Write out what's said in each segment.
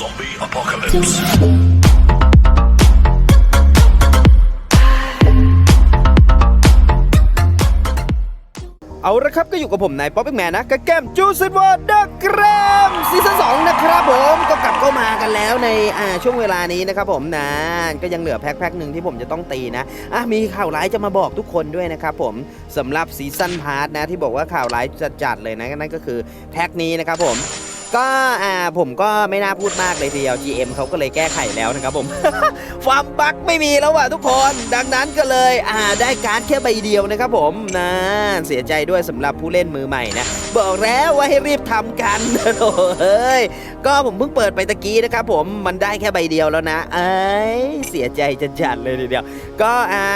Zombie apocalypse. เอาละครับก็อยู่กับผมนายป๊อปปี้แมนนะกับเกมจูซิวอร์ดักแกรมซีซั่นสองนะครับผมก็กลับเข้ามากันแล้วในอ่าช่วงเวลานี้นะครับผมนะก็ยังเหลือแพ็คแพ็คหนึ่งที่ผมจะต้องตีนะอะมีข่าวร้ายจะมาบอกทุกคนด้วยนะครับผมสำหรับซีซั่นพาร์ทนะที่บอกว่าข่าวร้ายจัดๆเลยนะนั่นก็คือแพ็คนี้นะครับผม ก็อ่าผมก็ไม่น่าพูดมากเลยทีเดียว GM เขาก็เลยแก้ไขแล้วนะครับผมฟามบั๊กไม่มีแล้วว่ะทุกคน ดังนั้นก็เลยอ่าได้การ์ดแค่ใบเดียวนะครับผมนะเสียใจด้วยสำหรับผู้เล่นมือใหม่นะ บอกแล้วว่าให้รีบทำกันโอ้เฮ้ยก็ผมเพิ่งเปิดไปตะกี้นะครับผมมันได้แค่ใบเดียวแล้วนะเอ้ยเสียใจจัดๆเลยทีเดียว ก็อ่า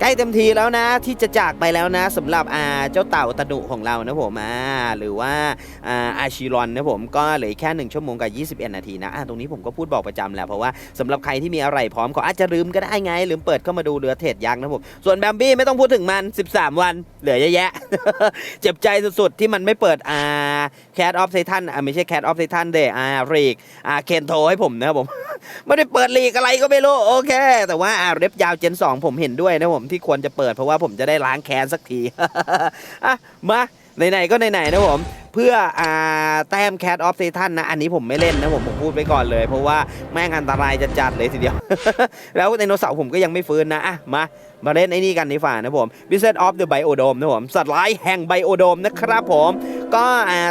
ใกล้เต็มทีแล้วนะที่จะจากไปแล้วนะสำหรับอาเจ้าเต่าตะหนุของเรานะผมอ่าหรือว่าอาอาชิรอนนะผมก็เหลือแค่1ชั่วโมงกับ 21 นาทีนะอ่าตรงนี้ผมก็พูดบอกประจำแหละเพราะว่าสำหรับใครที่มีอะไรพร้อมก็อาจจะลืมก็ได้ไงลืมเปิดเข้ามาดูเรือเทรดยักษ์นะผมส่วนแบมบี้ไม่ต้องพูดถึงมัน 13 วัน เหลือเยอะแยะ เจ็บใจสุดๆที่มันไม่เปิดอาแคทออฟไททันอ่าไม่ใช่แคทออฟไททันเดอ่ารีกอ่าเคนโทให้ผมนะครับผมไม่ได้เปิดลีกอะไรก็ไม่รู้โอเค แต่ว่าอ่าเรฟยาวเจน 2 ผมเห็นด้วยนะผมที่ควรจะเปิดเพราะว่าผมจะได้ล้างแค้นสักทีอะมาไหนๆก็ไหนๆนะผมเพื่ออ่าแต้มแคทออฟเซทันนะ อันนี้ผมไม่เล่นนะผมผมพูดไปก่อนเลย เพราะว่าแม่งอันตรายจะจัดเลยทีเดียว แล้วไดโนเสาร์ผมก็ยังไม่ฟื้นนะอะมา มาเล่นไอ้นี่กันดีฝ่านะผม Visit of the Biodome นะผมสัตว์ร้ายแห่งไบโอโดมนะครับผม ก็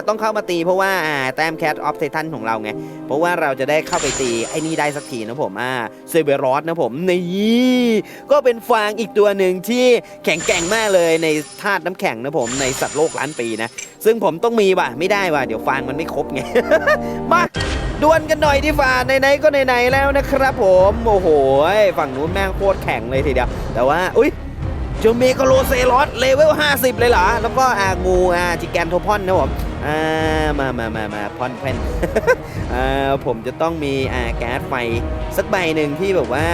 ต้องเข้ามาตีเพราะว่าแต้มแคทออฟเซทันของเราไง เพราะว่าเราจะได้เข้าไปตีไอ้นี่ได้สักทีนะผมอ่าเซเบรอสนะผมนี่ก็เป็นฟางอีกตัวหนึ่งที่แข็งแกร่งมากเลยในธาตุน้ำแข็งนะผมในสัตว์โลกล้านปีนะซึ่งผมต้องมีว่ะไม่ได้ว่ะเดี๋ยวฟางมันไม่ครบไง มาดวลกันหน่อยดีฝ่าไหนๆก็ไหนๆแล้วนะครับ ผมโอ้โหฝั่งนู้นแม่งโคตรแข็งเลยทีเดียว แต่ว่าอุ้ยเจอเมกโลเซลอสเลเวล 50 เลยเหรอ แล้วก็อางูอาจิแกนโทพอนนะผมอ่ามามามามาพอนเพนอ่าผมจะต้องมีอาแก๊สไฟสักใบหนึ่งที่แบบว่า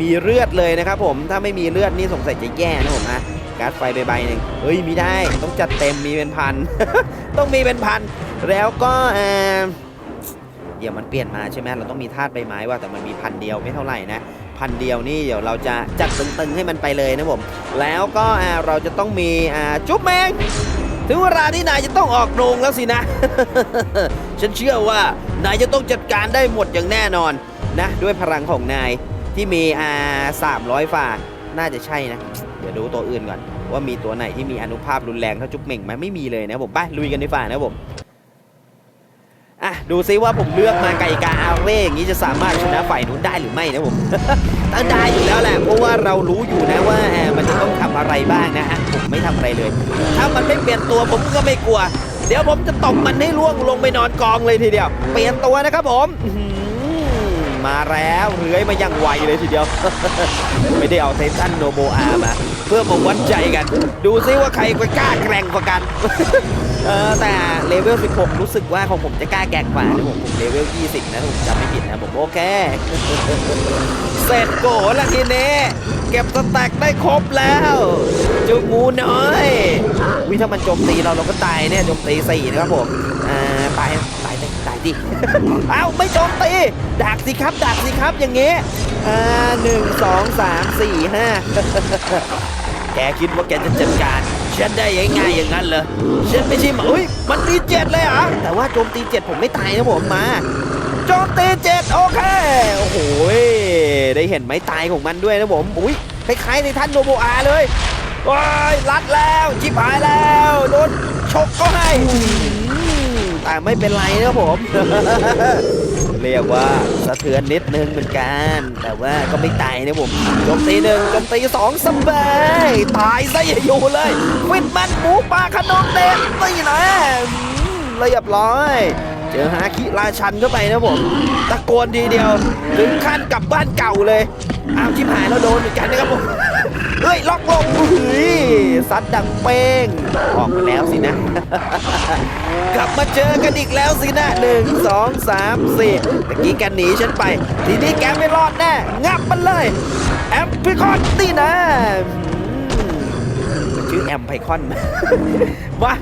มีเลือดเลยนะครับผมถ้าไม่มีเลือดนี่สงสัยจะแย่นะผมนะ แก๊สไฟใบใบหนึ่งเฮ้ยมีได้ต้องจัดเต็มมีเป็นพัน ต้องมีเป็นพัน แล้วก็อ่าเดี๋ยวมันเปลี่ยนมาใช่ไหมเราต้องมีธาตุใบไม้ว่าแต่มันมีพันเดียวไม่เท่าไหร่นะพันเดียวนี่เดี๋ยวเราจะจัดตึงๆให้มันไปเลยนะผมแล้วก็เราจะต้องมีจุ๊บแมงถึงเวลาที่นายจะต้องออกโรงแล้วสินะ ฉันเชื่อว่านายจะต้องจัดการได้หมดอย่างแน่นอนนะ ด้วยพลังของนายที่มีอ่าสามร้อยฝ่า น่าจะใช่นะ เดี๋ยวดูตัวอื่นก่อน ว่ามีตัวไหนที่มีอนุภาพรุนแรงเท่าจุ๊บเหม่งไหมไม่มีเลยนะผมไปลุยกันดีฝ่านะผมอะดูซิว่าผมเลือกมาไก่กาอาเร่อย่างนี้จะสามารถชนะฝ่ายนู้นได้หรือไม่นะผมตั้งได้อยู่แล้วแหละเพราะว่าเรารู้อยู่นะว่าเอ่อมันจะต้องทำอะไรบ้างนะฮะผมไม่ทำอะไรเลย ถ้ามันไม่เปลี่ยนตัวผมก็ไม่กลัว เดี๋ยวผมจะตบมันให้ล่วงลงไปนอนกองเลยทีเดียว เปลี่ยนตัวนะครับผม มาแล้วเลื้อยมาอย่างไวเลยทีเดียว ไม่ได้เอาไททันโนโบอามา เพื่อมาวัดใจกัน ดูซิว่าใครกล้าแกร่งกว่ากัน เออแต่เลเวล 16 รู้สึกว่าของผมจะกล้าแกร่งกว่านะผมผมเลเวล 20 นะผมจำไม่ผิดนะผมโอเคเสร็จโกละทีนี้เก็บสแต็กได้ครบแล้วจุงูน้อยวิถ้ามันโจมตีเราเราก็ตายเนี่ยโจมตีสี่นะครับผมอ่าตาย ดิ เอ้าไม่โจมตี ดักสิครับ ดักสิครับอย่างงี้อ่าหนึ่งสองสามสี่ห้าแกคิดว่าแกจะจัดการฉันได้ง่ายๆอย่างนั้นเหรอฉันไม่ใช่หมาอุ้ยมันตีเจ็ดเลยเหรอแต่ว่าโจมตีเจ็ดผมไม่ตายนะผมมาโจมตีเจ็ดโอเคโอ้โหยได้เห็นไม้ตายของมันด้วยนะผมอุ้ยคล้ายๆในท่านโนโบอาเลยว้ายรัดแล้วชิบหายแล้วโดนชกก็ให้ แต่ไม่เป็นไรนะผม เรียกว่าสะเทือนนิดนึงเหมือนกัน แต่ว่าก็ไม่ตายนะผมโจมตีหนึ่งโจมตีสองสบายตายซะอย่าอยู่เลยฟิตมันหมูป่าขนมเด็กนี่นะอืมเรียบร้อยเจอหาคิราชันเข้าไปนะผมตะโกนทีเดียวถึงขั้นกลับบ้านเก่าเลยอ้าวชิบหายแล้วโดนเหมือนกันนะครับผม เฮ้ย ล็อกลงเฮ้ยซัดดังเป้ง ออกมาแล้วสินะ กลับมาเจอกันอีกแล้วสินะหนึ่งสองสามสี่ตะกี้แกหนีฉันไป ทีนี้แกไม่รอดแน่ งับมันเลย แอมพิคอนนี่นะชื่อแอมไพคอนวะ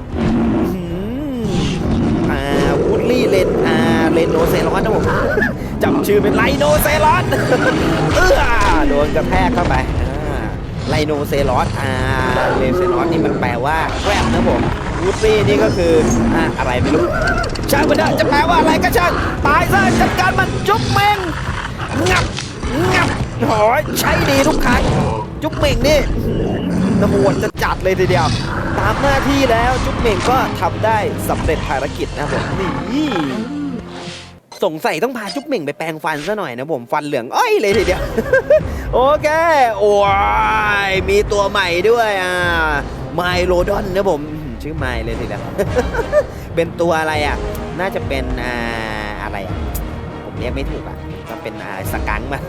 อ่าวูดลี่เลนอ่าเลโนโนเซรอนนะผมจำชื่อเป็นไลโนเซรอนเออโดนกระแทกเข้าไป ไลโนเซรอนอ่าเลเซรอนนี่มันแปลว่าแกรบนะผมวูดดี้นี่ก็คืออ่าอะไรไม่รู้ช่างมันเถอะจะแปลว่าอะไรก็ช่างตายซะจัดการมันจุ๊บเมงงับงับโอ้ยใช้ดีทุกครั้งจุ๊บเมงนี่โหดจะจัดเลยทีเดียวตามหน้าที่แล้วจุ๊บเมงก็ทำได้สำเร็จภารกิจนะผมนี่สงสัยต้องพาจุ๊บเหม่งไปแปรงฟันซะหน่อยนะผมฟันเหลืองอ้อยเลยทีเดียว โอเค โอ้ย มีตัวใหม่ด้วยอ่าไมโลดอนนะผม ชื่อไมเลยทีเดียวเป็นตัวอะไรอะ น่าจะเป็นอ่าอะไรอะ ผมเรียกไม่ถูกอะก็เป็นอะไรสกังมา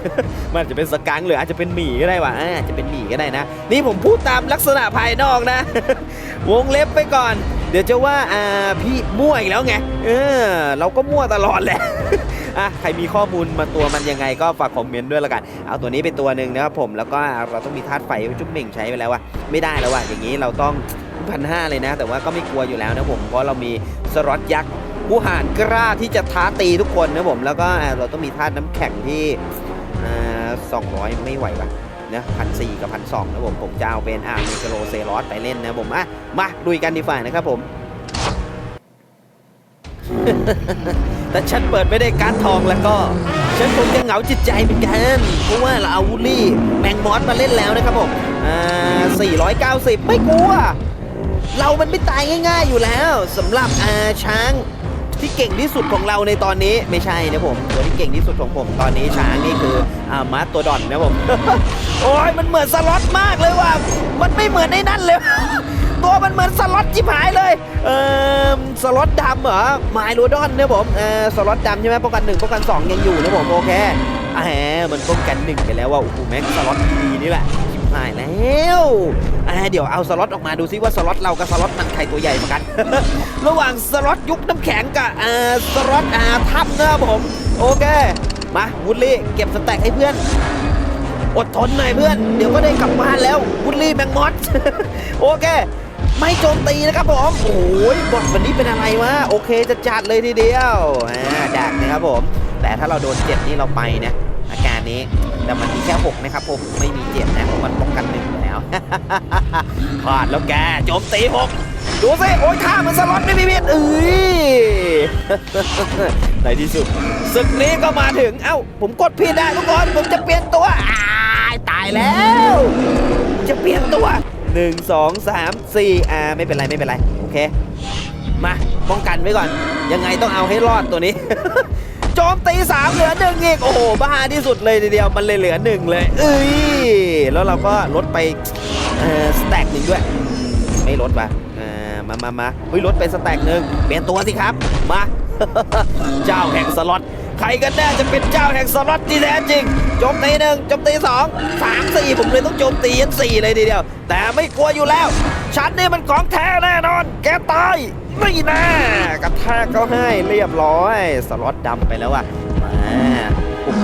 มันอาจจะเป็นสกังหรืออาจจะเป็นหมีก็ได้ว่ะอาจจะเป็นหมีก็ได้นะ นี่ผมพูดตามลักษณะภายนอกนะ วงเล็บไปก่อน เดี๋ยวจะว่าอ่าพี่มั่วอีกแล้วไง เออ เราก็มั่วตลอดแหละ อะใครมีข้อมูลมาตัวมันยังไงก็ฝากคอมเมนต์ด้วยละกัน เอาตัวนี้เป็นตัวหนึ่งนะครับผมแล้วก็เราต้องมีธาตุไฟจุ๊บเหม่งใช้ไปแล้ววะไม่ได้แล้ววะอย่างนี้เราต้องพันห้าเลยนะ แต่ว่าก็ไม่กลัวอยู่แล้วนะผมเพราะเรามีสล็อตยักษ์ผู้หานกล้าที่จะท้าตีทุกคนนะผมแล้วก็เราต้องมีธาตุน้ำแข็งที่สองร้อยไม่ไหวปะนะพันสี่กับพันสองนะผมผมจะเอาเป็นอ่ามิกโลเซรอสไปเล่นนะผมอะมาลุยกันดีฝ่านะครับผม แต่ฉันเปิดไม่ได้การทองแล้วก็ ฉันคงจะเหงาจิตใจเหมือนกัน เพราะว่าเราเอาวูลลี่แมงมอสมาเล่นแล้วนะครับผมอ่า490 ไม่กลัว เรามันไม่ตายง่าย ๆอยู่แล้วสำหรับอาช้างที่เก่งที่สุดของเราในตอนนี้ไม่ใช่นะผมตัวที่เก่งที่สุดของผมตอนนี้ช้างนี่คืออามาตัวดอนนะผม โอ้ยมันเหมือนสล็อตมากเลยว่ะมันไม่เหมือนในนั่นเลย ตัวมันเหมือนสล็อตจิบหายเลย เออสล็อตดำเหรอไมโลดอนเนี่ยผม เออสล็อตดำใช่ไหมป้องกันหนึ่งป้องกันสองยังอยู่นะผมโอเคอ่าแหมมันป้องกันหนึ่งไปแล้วว่าโอ้โหแม็กสล็อตดีนี่แหละจิบหายแล้วอ่าเดี๋ยวเอาสล็อตออกมาดูซิว่าสล็อตเรากับสล็อตมันใครตัวใหญ่กว่ากัน ระหว่างสล็อตยุคน้ำแข็งกับอ่าสล็อตอาทับนะผม โอเค มาวูดลี่เก็บสแต็กให้เพื่อนอดทนหน่อยเพื่อน เดี๋ยวก็ได้กลับบ้านแล้ววุลลี่แมงมอสโอเค ไม่โจมตีนะครับผมโอ้ยบทวันนี้เป็นอะไรวะโอเคจะจัดเลยทีเดียวอ่าดักนะครับผม แต่ถ้าเราโดนเจ็ดนี่เราไปนะอาการนี้แต่มันมีแค่หกนะครับผมไม่มีเจ็ดนะเพราะมันป้องกันหนึ่งแล้วพลาดแล้วแกโจมตีหกดูสิโอ้ยข้ามันสล็อตไม่มีเพียเอ้ยในที่สุดศึกนี้ก็มาถึงเอ้า ผมกดผิดได้ทุกคนผมจะเปลี่ยนตัวตายแล้ว จะเปลี่ยนตัว 1 2 3 4อ่าไม่เป็นไรไม่เป็นไรโอเค มาป้องกันไว้ก่อน ยังไงต้องเอาให้รอดตัวนี้ โจมตีสามเหลือหนึ่งอีก โอ้โห บ้าที่สุดเลยทีเดียวมันเลยเหลือหนึ่งเลย เอ้ย แล้วเราก็ลดไปเอ่อสแต็กหนึ่งด้วย ไม่ลดป่ะเอ่อมามามาเฮ้ยลดไปสแต็กหนึ่งเปลี่ยนตัวสิครับ มา เจ้าแห่งสล็อตใครกันแน่จะเป็นเจ้าแห่งสล็อตที่แท้จริง โจมตีหนึ่งโจมตีสองสามสี่ผมเลยต้องโจมตียันสี่เลยทีเดียว แต่ไม่กลัวอยู่แล้วฉันนี่มันของแท้แน่นอน แกตายไม่แน่กระแทกเขาให้เรียบร้อย สล็อตดำไปแล้วอะมาโอ้โห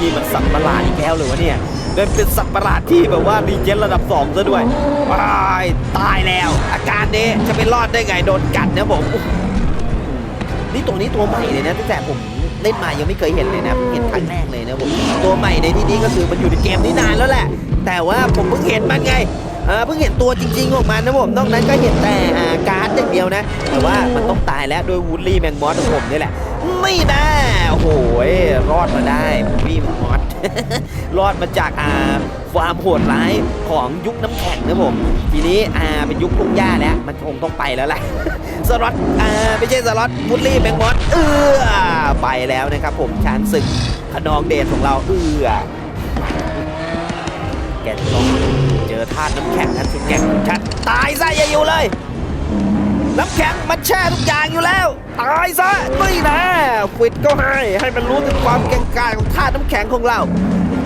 นี่มันสัตว์ประหลาดอีกแล้วเลยวะเนี่ยเดินเป็นสัตว์ประหลาดที่แบบว่าดีเจนระดับสองซะด้วยตายตายแล้ว อาการนี้จะไปรอดได้ไงโดนกัดนะผมนี่ตัวนี้ตัวใหม่เลยนะตั้งแต่ผม เล่นมายังไม่เคยเห็นเลยนะเห็นครั้งแรกเลยนะผมตัวใหม่ในที่นี้ก็คือมันอยู่ในเกมนี้นานแล้วแหละ แต่ว่าผมเพิ่งเห็นมันไงเพิ่งเห็นตัวจริงๆของมันนะผมนอกนั้นก็เห็นแต่การ์ดอย่างเดียวนะ แต่ว่ามันต้องตายแล้วโดยวูดลี่แมงมอสของผมนี่แหละ ไม่ได้โอ้โหรอดมาได้วูดลี่แมงมอสรอดมาจากอาความโหดร้ายของยุคน้ำแข็งนะผม ทีนี้อาเป็นยุคลุงย่าแล้ว มันคงต้องไปแล้วแหละ สล็อตอ่าไม่ใช่สล็อตบุลลี่แมงมอสเอือไปแล้วนะครับผมช้างศึกขนองเดชของเราเอือแกจะต้องเจอธาตุน้ำแข็งนั้นสุดแกงของฉันตายซะอย่าอยู่เลย น้ำแข็งมันแช่ทุกอย่างอยู่แล้ว ตายซะไม่นะฟิดก็ให้ให้มันรู้ถึงความเก่งกาจของธาตุน้ำแข็งของเรา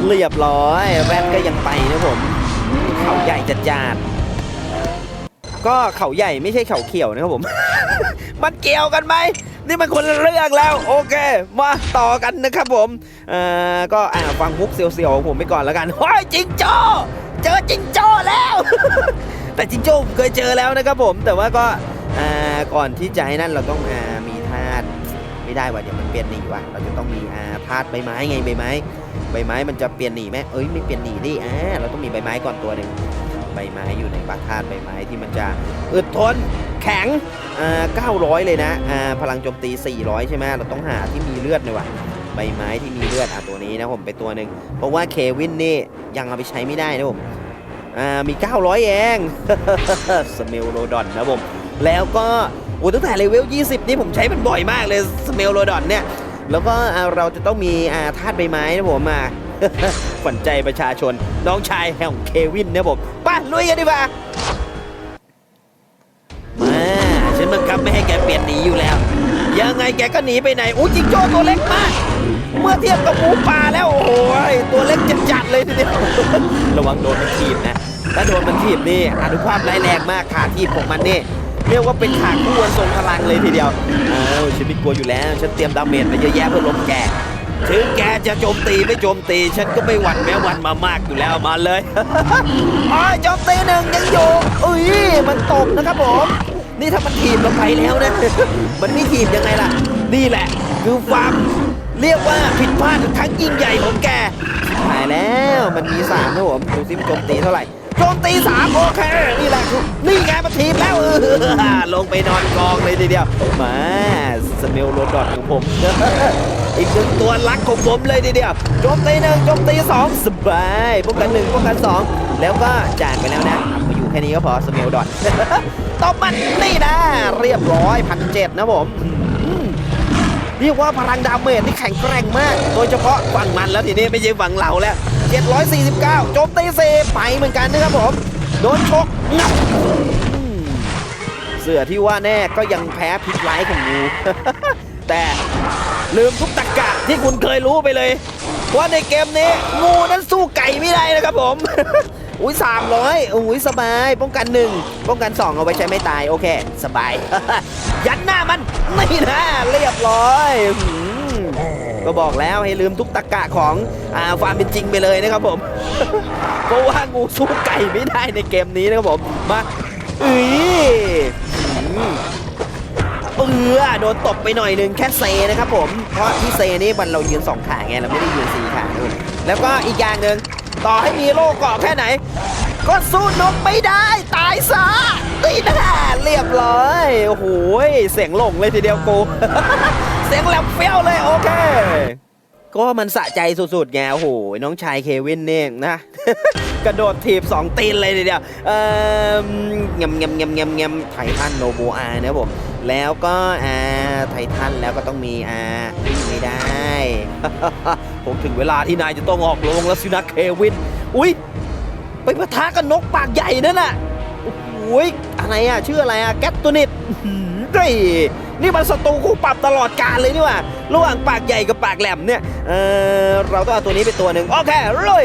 เรียบร้อยแรดก็ยังไปนะผมเขาใหญ่จัดจ้าน ก็เขาใหญ่ไม่ใช่เขาเขียวนะครับผม มันเกี่ยวกันไหมนี่มันคนเรื่องแล้ว โอเค มาต่อกันนะครับผมเอ่อก็อ่าฟังมุกเสียวๆของผมไปก่อนแล้วกันเฮ้ยจิงโจ้เจอจิงโจ้แล้ว แต่จิงโจ้ผมเคยเจอแล้วนะครับผมแต่ว่าก็อ่าก่อนที่จะให้นั่นเราต้องอ่ามีธาตุไม่ได้ว่ะเดี๋ยวมันเปลี่ยนหนีว่ะเราจะต้องมีอ่าธาตุใบไม้ไงใบไม้ใบไม้มันจะเปลี่ยนหนีไหมเอ้ยไม่เปลี่ยนหนีดิอ่าเราต้องมีใบไม้ก่อนตัวหนึ่ง บไม้อยู่ในบาธาตุใบไม้ที่มันจะอึดทนแข็งอ่า900 เลยนะอ่าพลังโจมตี 400 ใช่ไหมเราต้องหาที่มีเลือดหน่อยว่ะใบไม้ที่มีเลือดอะตัวนี้นะผมไปตัวหนึ่งเพราะว่าเควินนี่ยังเอาไปใช้ไม่ได้นะผมอ่ามี 900 เองสเมลโรดอนนะผมแล้วก็โอ้ตั้งแต่เลเวล 20 นี่ผมใช้มันบ่อยมากเลยสเมลโรดอนเนี่ยแล้วก็อ่าเราจะต้องมีอ่าธาตุใบไม้นะผมมา ฝันใจประชาชน น้องชายแห่งเควินนะผมป้าลุยกันดีกว่ามาฉันบังคับไม่ให้แกเปลี่ยนหนีอยู่แล้ว ยังไงแกก็หนีไปไหนอู้จิงโจ้ตัวเล็กมาก เมื่อเทียบกับหมูป่าแล้วโอ้โหตัวเล็กจัดๆเลยทีเดียวระวังโดนมันถีบนะถ้าโดนมันถีบนี่อนุภาพร้ายแรงมากขาถีบของมันนี่เรียกว่าเป็นขาคู่อันทรงพลังเลยทีเดียวอ้าฉันไม่กลัวอยู่แล้ว ฉันเตรียมดาเมจมาเยอะแยะเพื่อล้มแก ถึงแกจะโจมตีไม่โจมตี ฉันก็ไม่หวั่นแม้วันมามากอยู่แล้วมาเลยอ๋อโจมตีหนึ่งยังอยู่อุ้ยมันตกนะครับผม นี่ถ้ามันถีบเราไปแล้วนะ มันไม่ถีบยังไงล่ะ นี่แหละ คือความเรียกว่าผิดพลาดครั้งยิ่งใหญ่ของแกหายแล้วมันมีสามนะผมดูซิมันโจมตีเท่าไหร่ โจมตีสามโอเค นี่แหละนี่ไงมันถีบแล้วเออลงไปนอนกองเลยทีเดียว มาสเมลโรดอทของผม อีกหนึ่งตัวรักของผมเลยทีเดียวโจมตีหนึ่งโจมตีสองสบายป้องกันหนึ่งป้องกันสองแล้วก็จ่ายไปแล้วนะมาอยู่แค่นี้ก็พอสเมลดอทตบมันนี่นะ เรียบร้อยพันเจ็ดนะผมเรียกว่าพลังดาเมจนี่แข็งแกร่งมาก โดยเฉพาะฝั่งมันแล้วทีนี้ไม่ใช่ฝั่งเราแล้ว 749 โจมตีเซไปเหมือนกันนะครับผม โดนชกงับเสือที่ว่าแน่ก็ยังแพ้พิษร้ายของงูแต่ลืมทุกตะกะที่คุณเคยรู้ไปเลย ว่าในเกมนี้งูนั้นสู้ไก่ไม่ได้นะครับผม อุ้ยสามร้อยอุ้ยสบาย ป้องกันหนึ่งป้องกันสองเอาไว้ใช้ไม่ตาย โอเค สบาย ยัดหน้ามัน นี่นะ เรียบร้อย ก็บอกแล้วให้ลืมทุกตะกะของอ่าความเป็นจริงไปเลยนะครับผม เพราะว่างูสู้ไก่ไม่ได้ในเกมนี้นะครับผมมาอือหือเออโดนตบไปหน่อยหนึ่งแค่เซนะครับผม เพราะที่เซนี่มันเรายืนสองขาไงเราไม่ได้ยืนสี่ขาด้วยแล้วก็อีกอย่างหนึ่งต่อให้มีโล่เกาะแค่ไหน ก็สู้นกไม่ได้ ตายซะตีหน้าเรียบร้อย โอ้โหเสียงหลงเลยทีเดียวกู เสียงแหลมเฟี้ยวเลยโอเค ก็มันสะใจสุดๆไงโอ้โหน้องชายเควินเนี่ยนะ กระโดดถีบ2ตีนเลยทีเดียวเอ่องำงำงำงำงำไททันโนโบอานะผม แล้วก็อ่าไททันแล้วก็ต้องมีอ่าไม่ได้ ผมถึงเวลาที่นายจะต้องออกโรงแล้วสินะเควิน อุ้ยไปปะทะกับนกปากใหญ่นั่นน่ะโอ้โหอะไรอะชื่ออะไรอะแกตตัวนิดเฮ้ย นี่มันศัตรูคู่ปรับตลอดกาลเลยนี่หว่า ระหว่างปากใหญ่กับปากแหลมเนี่ย เออเราต้องเอาตัวนี้ไปตัวหนึ่งโอเคลุย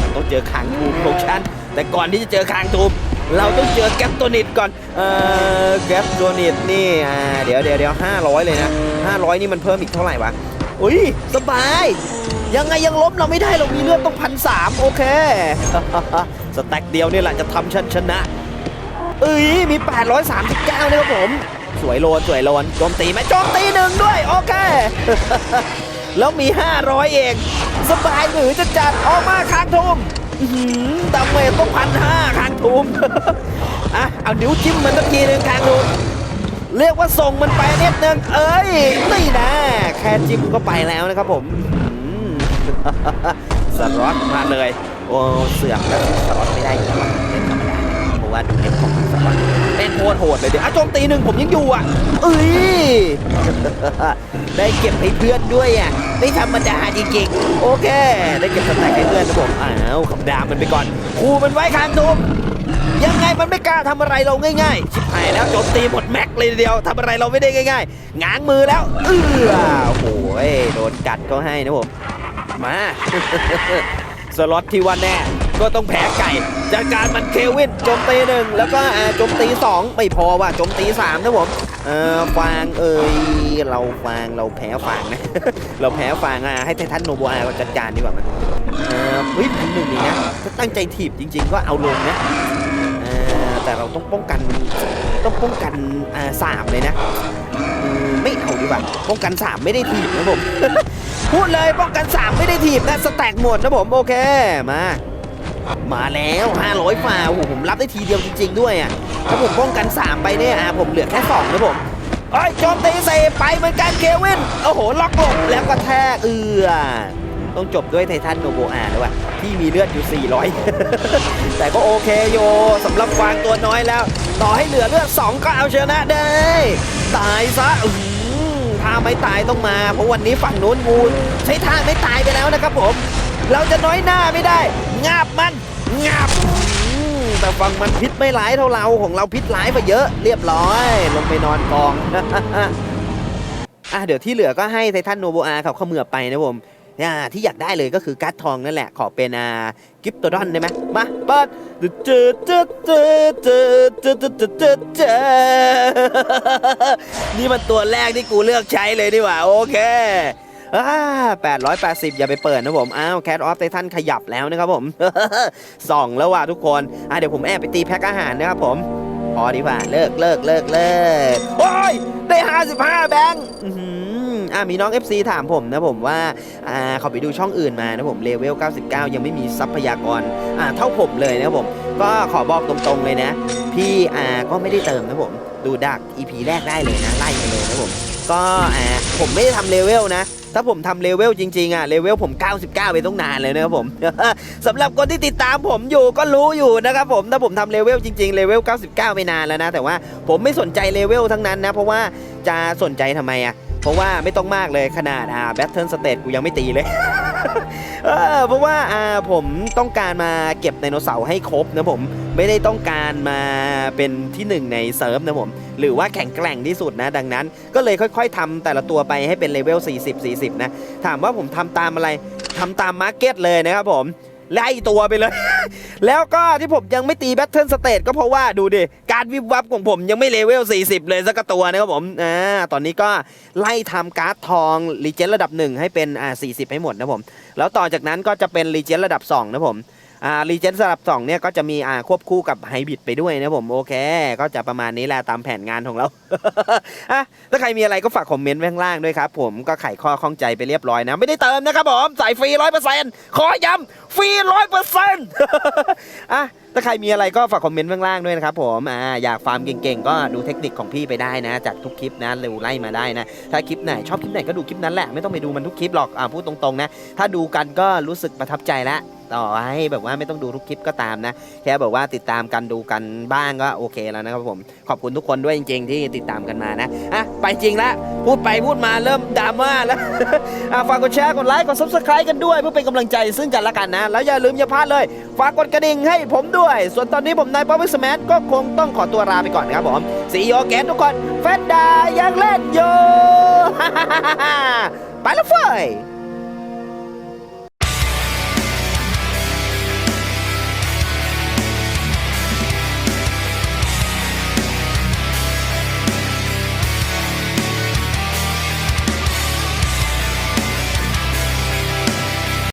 มันต้องเจอคางทูมของฉันแต่ก่อนที่จะเจอคางทูมเราต้องเจอแก๊ปตัวนิดก่อน เอ่อ แก๊ปตัวนิดนี่อ่าเดี๋ยวเดี๋ยวเดี๋ยวห้าร้อยเลยนะห้าร้อยนี่มันเพิ่มอีกเท่าไหร่วะ อุ้ย สบาย ยังไงยังล้มเราไม่ได้เรามีเลือดต้องพันสามโอเค สแต็กเดียวนี่แหละจะทำฉันชนะ เอ้ยมี 839นะครับผม สวยโลนสวยโลนโจมตีไหมโจมตีหนึ่งด้วย โอเค แล้วมี 500 เอง สบายหรือจะจัดออกมาค้างทุมดาเมจต้องพันห้าค้างทุมอะเอานิ้วจิ้มมันสักทีหนึ่งค้างทุมเรียกว่าส่งมันไปนิดนึงเอ้ยนี่นะแค่จิ้มก็ไปแล้วนะครับผมสล็อตมาเลย โอ้เสือกแล้วสล็อตไม่ได้อยู่แล้ วเล่นธรรมดาเพราะว่าดูเล่นของสล็อตเล่นโคตรโหดเลยเดี๋ยวอะโจมตีหนึ่งผมยังอยู่อะเอ้ยได้เก็บให้เพื่อนด้วยอะไม่ธรรมดาจริงๆโอเค ได้เก็บสแต็กให้เพื่อนนะผมอ้าวคำดามมันไปก่อนคูมันไว้ข้างทุมยังไงมันไม่กล้าทำอะไรเราง่ายๆ ชิบหายแล้วโจมตีหมดแม็กเลยเดียวทำอะไรเราไม่ได้ง่ายๆ ง้างมือแล้วเออโอ้โหโดนกัดก็ให้นะผมมาสล็อตที่ว่าแน่ ก็ต้องแพ้ไก่ จากการมันเควินโจมตีหนึ่งแล้วก็โจมตีสองไม่พอว่ะโจมตีสามนะผมเออฟางเอ่ยเราฟางเราแพ้ฟางนะเราแพ้ฟางอะให้ไททันโนโบอาจัดการดีกว่ามั้ยเอ่อเฮ้ยพันหนึ่งนี่นะถ้าตั้งใจถีบจริง ๆ ก็เอาลงนะเออแต่เราต้องป้องกันต้องป้องกันอ่าสามเลยนะไม่เอาดีกว่าป้องกันสามไม่ได้ถีบนะผมพูดเลยป้องกันสามไม่ได้ถีบนะสแต็กหมดนะผมโอเคมา มาแล้ว 500ฝ่าโอ้โหผมรับได้ทีเดียวจริง ๆ ด้วยอะถ้าผมป้องกัน 3 ไปเนี่ยอะผมเหลือแค่2นะผมเอ้ยโจมตีเซไปเหมือนกันเควินโอ้โหล็อกหลบแล้วก็แทกเอือต้องจบด้วยไททันโนโบอาด้วยว่ะที่มีเลือดอยู่ 400 แต่ก็โอเคโยสำหรับฟางตัวน้อยแล้ว ต่อให้เหลือเลือด 2 ก็เอาชนะได้ ตายซะถ้าไม่ตายต้องมา เพราะวันนี้ฝั่งโน้นงูใช้ท่าไม่ตายไปแล้วนะครับผม เราจะน้อยหน้าไม่ได้ งาบมัน งาบแต่ฝั่งมันพิษไม่ร้ายเท่าเราของเราพิษร้ายกว่าเยอะ เรียบร้อย ลงไปนอนกอง อะเดี๋ยวที่เหลือก็ให้ไททันโนโบอาเขาเขมือบไปนะผมอ่าที่อยากได้เลยก็คือการ์ดทองนั่นแหละ ขอเป็นอ่ากิฟต์ตัวดอนได้ไหมมาเปิดเจอเจอเจอเจอเจอเจอเจอเจอนี่มันตัวแรกที่กูเลือกใช้เลยดีกว่า โอเค 880 อย่าไปเปิดนะผมอ้าวแคทออฟไททันขยับแล้วนะครับผมส่องแล้วว่ะทุกคนอะเดี๋ยวผมแอบไปตีแพ็คอาหารนะครับผมพอดีกว่าเลิกเลิกเลิกเลิกโอ้ยได้ 55 แบงค์อื้อหืออะมีน้อง FC ถามผมนะผมว่าอ่าเขาไปดูช่องอื่นมานะผมเลเวล 99 ยังไม่มีทรัพยากรอ่าเท่าผมเลยนะผมก็ขอบอกตรงๆเลยนะ พี่อ่าก็ไม่ได้เติมนะผม ดูดัก EP แรกได้เลยนะ ไล่ไปเลยนะผม ก็อ่าผมไม่ได้ทำเลเวลนะ ถ้าผมทำเลเวลจริงๆอะเลเวลผม 99 ไปต้องนานเลยนะครับผม สำหรับคนที่ติดตามผมอยู่ก็รู้อยู่นะครับผมถ้าผมทำเลเวลจริงๆเลเวล 99 ไปนานแล้วนะ แต่ว่าผมไม่สนใจเลเวลทั้งนั้นนะ เพราะว่าจะสนใจทำไมอะเพราะว่าไม่ต้องมากเลยขนาดอ่าแบทเทิลสเตทกูยังไม่ตีเลยเพราะว่าอ่าผมต้องการมาเก็บไดโนเสาร์ให้ครบนะผม ไม่ได้ต้องการมาเป็นที่หนึ่งในเซิร์ฟนะผม หรือว่าแข็งแกร่งที่สุดนะ ดังนั้น ก็เลยค่อย ๆทำแต่ละตัวไปให้เป็นเลเวล 40 40 นะ ถามว่าผมทำตามอะไรทำตามมาร์เก็ตเลยนะครับผมไล่ตัวไปเลย แล้วก็ที่ผมยังไม่ตีแบทเทิลสเตทก็เพราะว่าดูดิ การวิบวับของผมยังไม่เลเวล 40 เลยสักตัวนะครับผม อ่า ตอนนี้ก็ไล่ทำการ์ดทองรีเจนระดับ 1 ให้เป็น อ่า 40 ให้หมดนะผม แล้วต่อจากนั้นก็จะเป็นรีเจนระดับ 2 นะผม อ่ารีเจนระดับ2เนี่ยก็จะมีอ่าควบคู่กับไฮบริดไปด้วยนะผมโอเค ก็จะประมาณนี้แหละตามแผนงานของเราอะถ้าใครมีอะไรก็ฝากคอมเมนต์ไว้ข้างล่างด้วยครับผมก็ไขข้อข้องใจไปเรียบร้อยนะ ไม่ได้เติมนะครับผมใส่ฟรีร้อยเปอร์เซ็นต์ขอย้ำฟรีร้อยเปอร์เซ็นต์อะถ้าใครมีอะไรก็ฝากคอมเมนต์ไว้ข้างล่างด้วยนะครับผมอ่าอยากฟาร์มเก่งๆ ก็ดูเทคนิคของพี่ไปได้นะ จากทุกคลิปนะเร็วไล่มาได้นะ ถ้าคลิปไหนชอบคลิปไหนก็ดูคลิปนั้นแหละไม่ต้องไปดูมันทุกคลิปหรอกอ่าพูดตรงๆนะ ถ้าดูกันก็รู้สึกประทับใจแล้ว ต่อให้แบบว่าไม่ต้องดูทุกคลิปก็ตามนะ แค่แบบว่าติดตามกันดูกันบ้างก็โอเคแล้วนะครับผม ขอบคุณทุกคนด้วยจริง ๆ ที่ติดตามกันมานะอะไปจริงละพูดไปพูดมาเริ่มดราม่าแล้วอะฝากกดแชร์กดไลค์กด subscribe กันด้วย เพื่อเป็นกำลังใจซึ่งกันและกันนะ แล้วอย่าลืมอย่าพลาดเลย ฝากกดกระดิ่งให้ผมด้วย ส่วนตอนนี้ผมนายป๊อปปี้สแมทก็คงต้องขอตัวลาไปก่อนนะครับผมสีโอแกนทุกคนแฟนดายังเล่นอยู่ ไปแล้วเฟ้ย